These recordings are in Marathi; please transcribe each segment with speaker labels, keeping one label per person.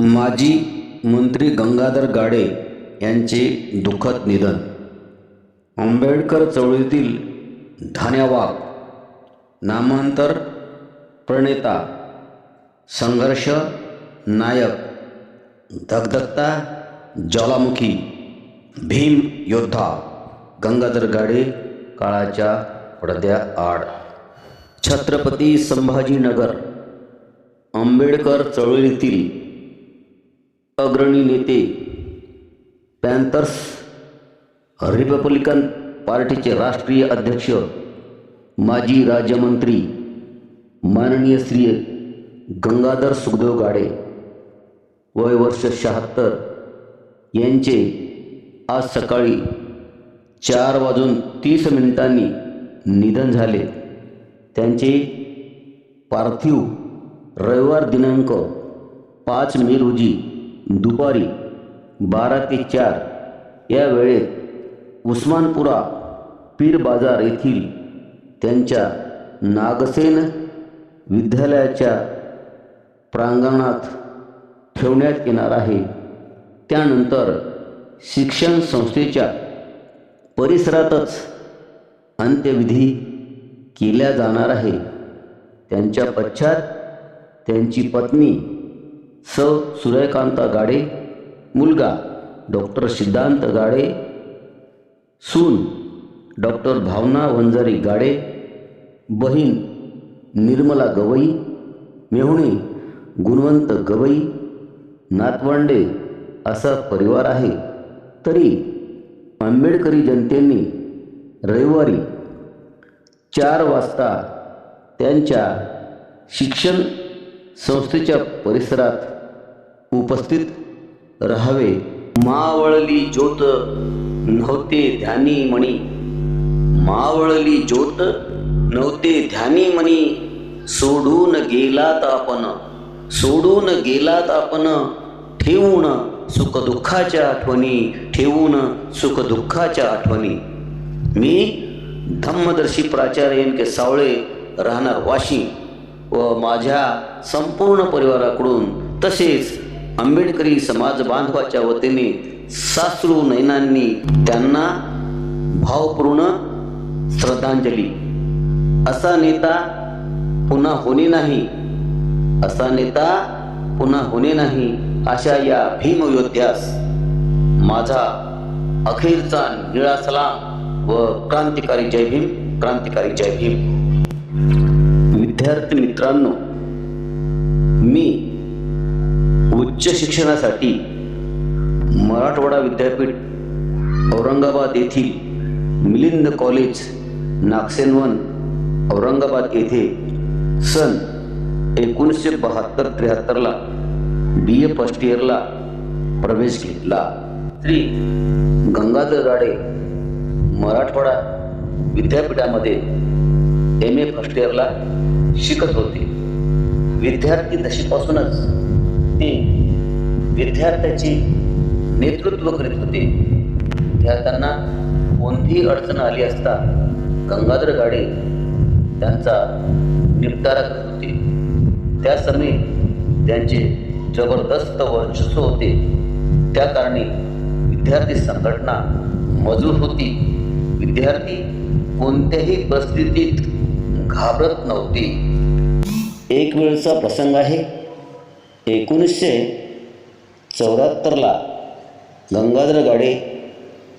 Speaker 1: माजी मंत्री गंगाधर गाडे यांचे दुःखद निधन. आंबेडकर चळवळीतील धान्या वाघ नामांतर प्रणेता संघर्ष नायक धगधगता ज्वालामुखी भीम योद्धा गंगाधर गाडे काळाच्या पडद्याआड. छत्रपती संभाजीनगर आंबेडकर चळवळीतील अग्रणी नेते पॅन्थर्स रिपब्लिकन पार्टीचे राष्ट्रीय अध्यक्ष माजी राज्यमंत्री माननीय श्री गंगाधर सुखदेव गाडे वय वर्ष शहात्तर यांचे आज सकाळी चार वाजून तीस मिनिटांनी निधन झाले. त्यांचे पार्थिव रविवार दिनांक पाच मे रोजी दुपारी बारा ते चार या वेळेत उस्मानपुरा पीर बाजार येथील त्यांच्या नागसेन विद्यालयाच्या प्रांगणात ठेवण्यात येणार आहे. त्यानंतर शिक्षण संस्थेच्या परिसरातच अंत्यविधी केल्या जाणार आहे. त्यांच्या पश्चात त्यांची पत्नी स. सूर्यकांता गाडे मुलगा डॉक्टर सिद्धांत गाडे सून डॉक्टर भावना वंजारी गाडे बहीण निर्मला गवई मेहुणे गुणवंत गवई नातवंडे असा परिवार आहे. तरी आंबेडकरी जनतेने रविवारी चार वाजता त्यांच्या शिक्षण संस्थेच्या परिसरात उपस्थित राहावे. मावळली ज्योत नव्हते ध्यानी मणी. मावळली ज्योत नव्हते ध्यानी मणी. सोडून गेलात आपण. सोडून गेलात आपण. ठेवून सुखदुःखाच्या आठवणी. ठेवून सुखदुःखाच्या आठवणी. मी धम्मदर्शी प्राचार्य के सावळे राहणार वाशी व माझ्या संपूर्ण परिवाराकडून तसेच आंबेडकरी समाज बांधवाच्या वतीने सासरू नैनांनी त्यांना भावपूर्ण श्रद्धांजली. असा नेता पुन्हा होणे नाही असा नेता पुन्हा होणे नाही अशा या भीमयोद्ध्यास माझा अखेरचा निळा सलाम व क्रांतिकारी जय भीम क्रांतिकारी जय भीम. विद्यार्थी मित्रांनो मी उच्च शिक्षणासाठी मराठवाडा विद्यापीठ औरंगाबाद येथील मिलिंद कॉलेज नागसेनवन औरंगाबाद येथे सन एकोणीसशे बहात्तर त्र्याहत्तरला बी ए फर्स्ट इयरला प्रवेश घेतला. श्री गंगाधर गाडे मराठवाडा विद्यापीठामध्ये एम ए फर्स्ट इयरला शिकत होते. विद्यार्थी दशेपासूनच ते विद्यार्थ्याचे नेतृत्व करीत होते. विद्यार्थ्यांना कोणतीही अडचण आली असता गंगाधर गाडे त्यांचा निपटारा करत होते. त्या समय त्यांचे जबरदस्त वर्चस्व होते. त्या कारणे विद्यार्थी संघटना मजबूत होती. विद्यार्थी कोणत्याही परिस्थितीत घाबरत नव्हती. एक वेळचा प्रसंग आहे. एकोणीसशे चौऱ्याहत्तरला Gangadhar Gade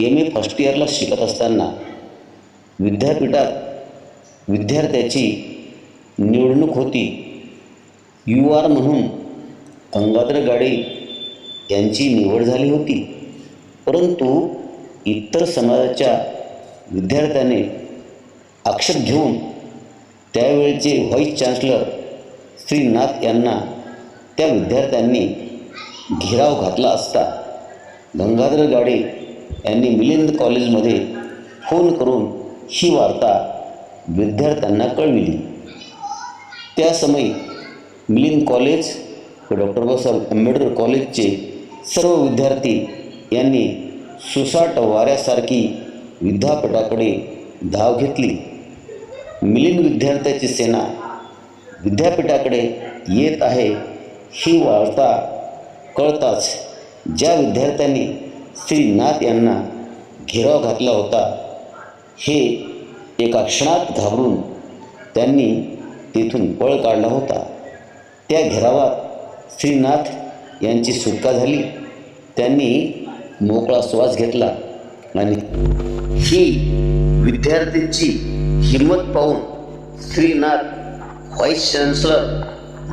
Speaker 1: M A first इयरला शिकत असताना विद्यापीठात विद्यार्थ्याची निवडणूक होती. यू आर म्हणून गंगाधर गाडे यांची निवड झाली होती. परंतु इतर समाजाच्या विद्यार्थ्याने आक्षेप घेऊन त्यावेळचे व्हाईस चान्सलर श्री नाथ यांना त्या विद्यार्थ्यांनी घेराव घातला असता. गंगाधर गाडे यांनी मिलिंद कॉलेजमध्ये फोन करून ही वार्ता विद्यार्थ्यांना कळविली. त्या समयी मिलिंद कॉलेज व डॉक्टर बाबासाहेब आंबेडकर कॉलेजचे सर्व विद्यार्थी यांनी सुसाट वाऱ्यासारखी विद्यापीठाकडे धाव घेतली. मिलिंद विद्यार्थ्याची सेना विद्यापीठाकडे येत आहे ही वार्ता कळताच ज्या विद्यार्थ्यांनी श्री नाथ यांना घेराव घातला होता हे एका क्षणात घाबरून त्यांनी तेथून पळ काढला होता. त्या घेरावात श्रीनाथ यांची सुटका झाली. त्यांनी मोकळा श्वास घेतला आणि ही विद्यार्थ्यांची हिंमत पाहून श्रीनाथ व्हाईस चान्सलर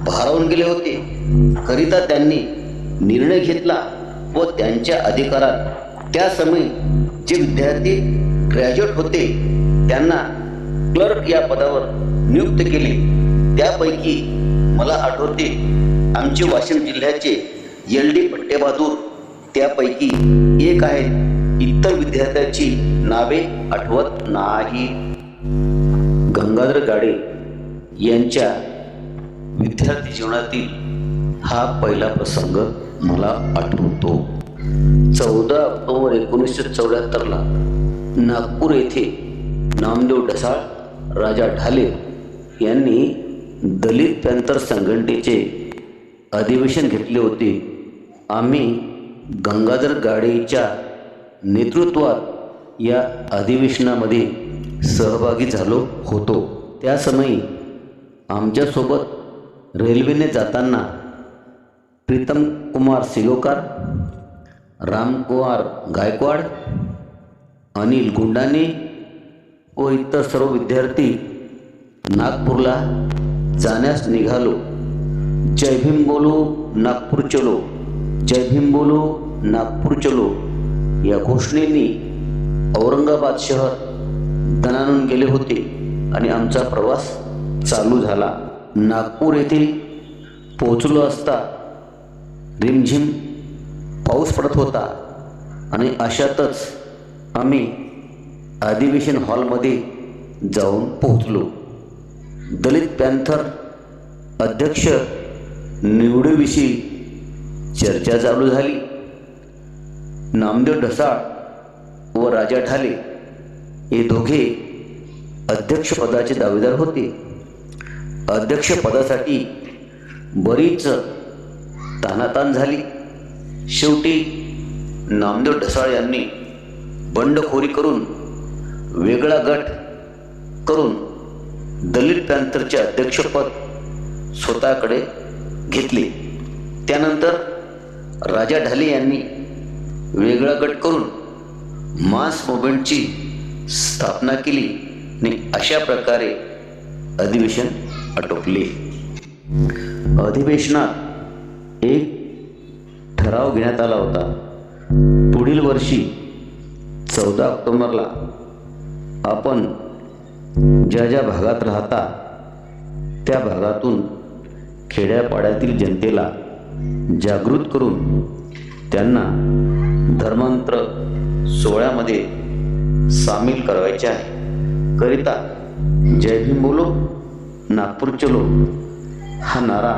Speaker 1: भारावून गेले होते. करिता त्यांनी निर्णय घेतला व त्यांच्या अधिकारात त्या समय जे विद्यार्थी ग्रॅज्युएट होते त्यांना क्लर्क या पदावर नियुक्त केले. त्यापैकी मला आठवते आमचे वाशिम जिल्ह्याचे एल डी पट्टेबहादूर त्यापैकी एक आहेत. इतर विद्यार्थ्यांची नावे आठवत नाही. गंगाधर गाडे यांच्या विद्यार्थी जीवनातील हा पहिला प्रसंग मला आठवतो. चौदा ऑक्टोबर एकोणीसशे चौऱ्याहत्तरला नागपूर येथे नामदेव ढसाळ राजा ढाले यांनी दलित पॅंथर संघटनेचे अधिवेशन घेतले होते. आम्ही गंगाधर गाडेच्या नेतृत्वात या अधिवेशनामध्ये सहभागी झालो होतो. त्या समयी आमच्यासोबत रेल्वेने जाताना प्रीतम कुमार सिलोकार रामकुमार गायकवाड अनिल गुंडाने व इतर सर्व विद्यार्थी नागपूरला जाण्यास निघालो. जय भीम बोलो नागपूर चलो. जय भीम बोलो नागपूर चलो. या घोषणेने औरंगाबाद शहर दणानून गेले होते आणि आमचा प्रवास चालू झाला. नागपूर येथे पोहोचलो असता रिमझिम पाऊस पडत होता आणि अशातच आम्ही अधिवेशन हॉलमध्ये जाऊन पोहोचलो. दलित पॅन्थर अध्यक्ष निवडीविषयी चर्चा चालू झाली. नामदेव ढसाळ व राजा ठाले हे दोघे अध्यक्षपदाचे दावेदार होते. अध्यक्षपदासाठी बरीच तानातान झाली. शेवटी नामदेव ढसाळ यांनी बंडखोरी करून वेगळा गट करून दलित पॅन्थरचे अध्यक्षपद स्वतःकडे घेतले. त्यानंतर राजा ढाले यांनी वेगळा गट करून मास मुवमेंटची स्थापना केली आणि अशा प्रकारे अधिवेशन आटोपले. अधिवेशनात एक ठराव घेण्यात आला होता. पुढील वर्षी चौदा ऑक्टोबरला आपण ज्या ज्या भागात राहता त्या भागातून खेड्यापाड्यातील जनतेला जागृत करून त्यांना धर्मांतर सोहळ्यामध्ये सामील करायचे आहे. करिता जय भीम बोलो नागपूर चलो. हा नारा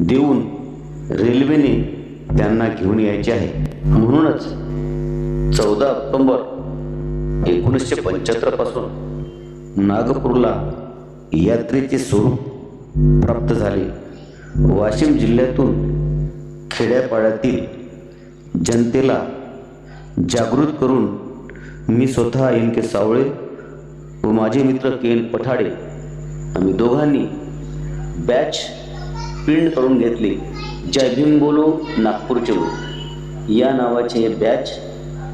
Speaker 1: देऊन रेल्वेने त्यांना घेऊन यायचे आहे. म्हणूनच चौदा ऑक्टोबर एकोणीसशे पंच्याहत्तरपासून नागपूरला यात्रेचे स्वरूप प्राप्त झाले. वाशिम जिल्ह्यातून खेड्यापाड्यातील जनतेला जागृत करून मी स्वतः एन के सावळे व माझे मित्र के एन पठाडे आम्ही दोघांनी बॅच प्रिंट करून घेतली जय भीम बोलो नागपूरचे चलो या नावाचे हे बॅच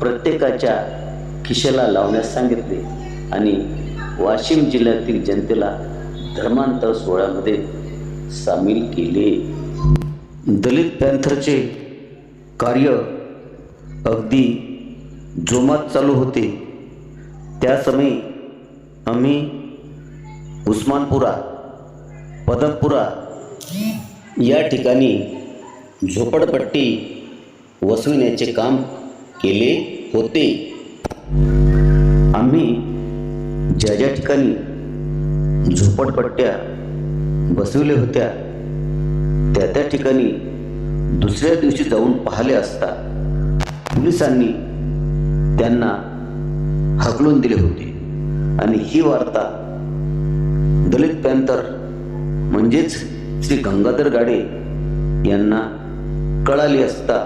Speaker 1: प्रत्येकाच्या खिशेला लावण्यास सांगितले आणि वाशिम जिल्ह्यातील जनतेला धर्मांतर सोहळ्यामध्ये सामील केले. दलित पॅन्थरचे कार्य अगदी जोमात चालू होते. त्या समयी आम्ही उस्मानपुरा पदमपुरा या ठिकाणी झोपडपट्टी वसविण्याचे काम केले होते. आम्ही ज्या ज्या ठिकाणी झोपडपट्ट्या बसविल्या होत्या त्या त्या ठिकाणी दुसऱ्या दिवशी जाऊन पाहिले असता पोलिसांनी त्यांना हकलून दिले होते. आणि ही वार्ता दलित पॅंथर म्हणजेच श्री गंगाधर गाडे यांना कळाली असता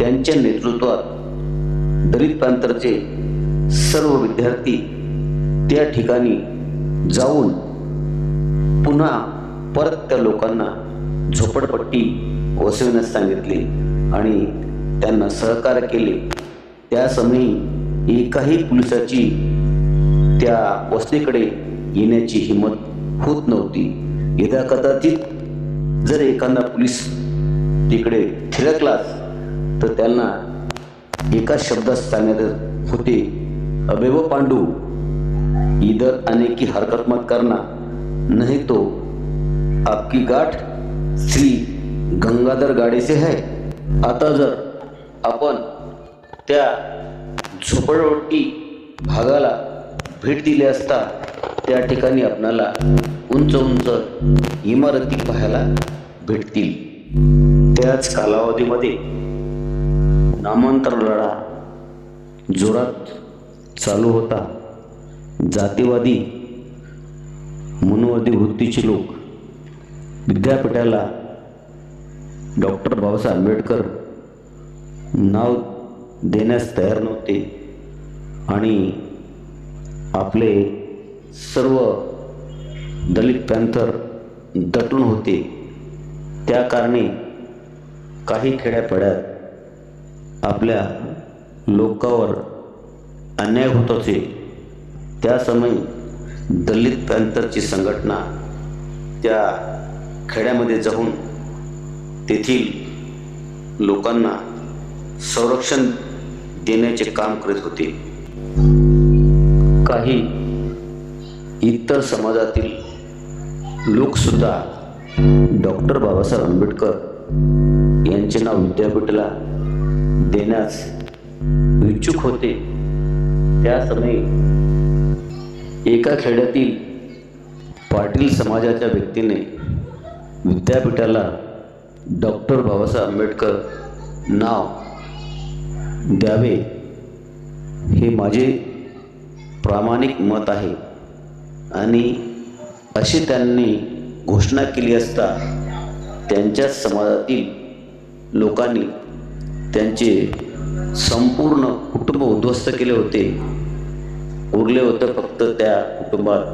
Speaker 1: त्यांच्या नेतृत्वात दलित पॅंथरचे सर्व विद्यार्थी त्या ठिकाणी जाऊन पुन्हा परत त्या लोकांना झोपडपट्टी वसविण्यास सांगितले आणि त्यांना सहकार्य केले. त्या समयी एकाही पोलिसाची त्या वस्तीकडे येण्याची हिंमत होत नव्हती. यदा कदाचित जर एखादा पोलीस तिकडे थिरकलाच तर त्यांना एका शब्दात सांगत होते अबेव पांडू इधर आने की हरकत मत करना नहीं तो आपकी गाठ श्री गंगाधर गाडे आहे है. आता जर आपण त्या झोपडपट्टी भागाला भेट दिली असता त्या ठिकाणी आपणाला उंच उंच इमारती पाहायला भेटतील. त्याच कालावधीमध्ये नामांतर लढा जोरात चालू होता. जातीवादी मनोवादी वृत्तीचे लोक विद्यापीठाला डॉक्टर बाबासाहेब आंबेडकर नाव देण्यास तयार नव्हते. आणि आपले सर्व दलित पॅंथर दटून होते. त्या कारणे काही खेड्यापाड्यात आपल्या लोकावर अन्याय होत असे. त्या समयी दलित पॅंथरची संघटना त्या खेड्यामध्ये जाऊन तेथील लोकांना संरक्षण देण्याचे काम करीत होते. काही इतर समाजातील लोकसुद्धा डॉक्टर बाबासाहेब आंबेडकर यांचे नाव विद्यापीठाला देण्यास इच्छुक होते. त्या समयी एका खेड्यातील पाटील समाजाच्या व्यक्तीने विद्यापीठाला डॉक्टर बाबासाहेब आंबेडकर नाव द्यावे हे माझे प्रामाणिक मत आहे. आणि अशी त्यांनी घोषणा केली असता त्यांच्या समाजातील लोकांनी त्यांचे संपूर्ण कुटुंब उद्ध्वस्त केले होते. उरले होतं फक्त त्या कुटुंबात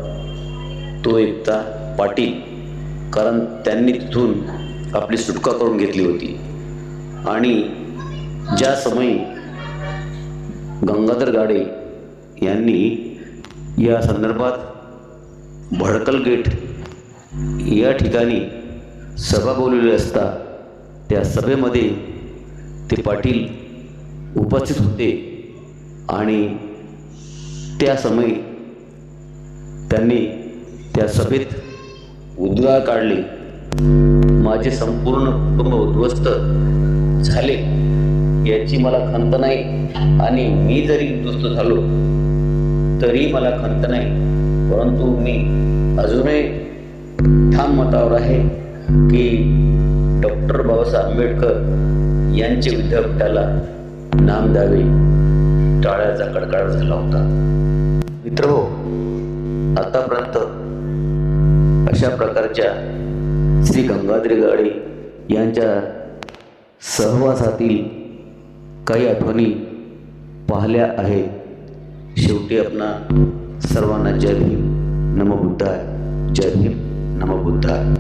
Speaker 1: तो एकता पाटील कारण त्यांनी तिथून आपली सुटका करून घेतली होती. आणि ज्या समयी गंगाधर गाडे यांनी या संदर्भात भडकल गेट या ठिकाणी सभा बोलवली असता त्या सभेमध्ये ते पाटील उपस्थित होते आणि त्या समयी त्यांनी त्या सभेत उद्गार काढले. माझे संपूर्ण कुटुंब उद्ध्वस्त झाले. याची मला खंत नाही. आणि मी जरी दुस्त झालो तरी मला खंत नाही. परंतु मी अजूनही ठाम मतावर आहे की डॉक्टर बाबासाहेब आंबेडकर यांचे विद्यापीठाला नाम द्यावे. टाळ्याचा कडकड झाला होता. मित्र हो आतापर्यंत अशा प्रकारच्या श्री गंगाधरी गाडे यांच्या सहवासातील काही आठवणी पाहिल्या आहे शेवटी आपणा सर्वांना जय भीम नमबुद्धाय जय भीम नमबुद्धाय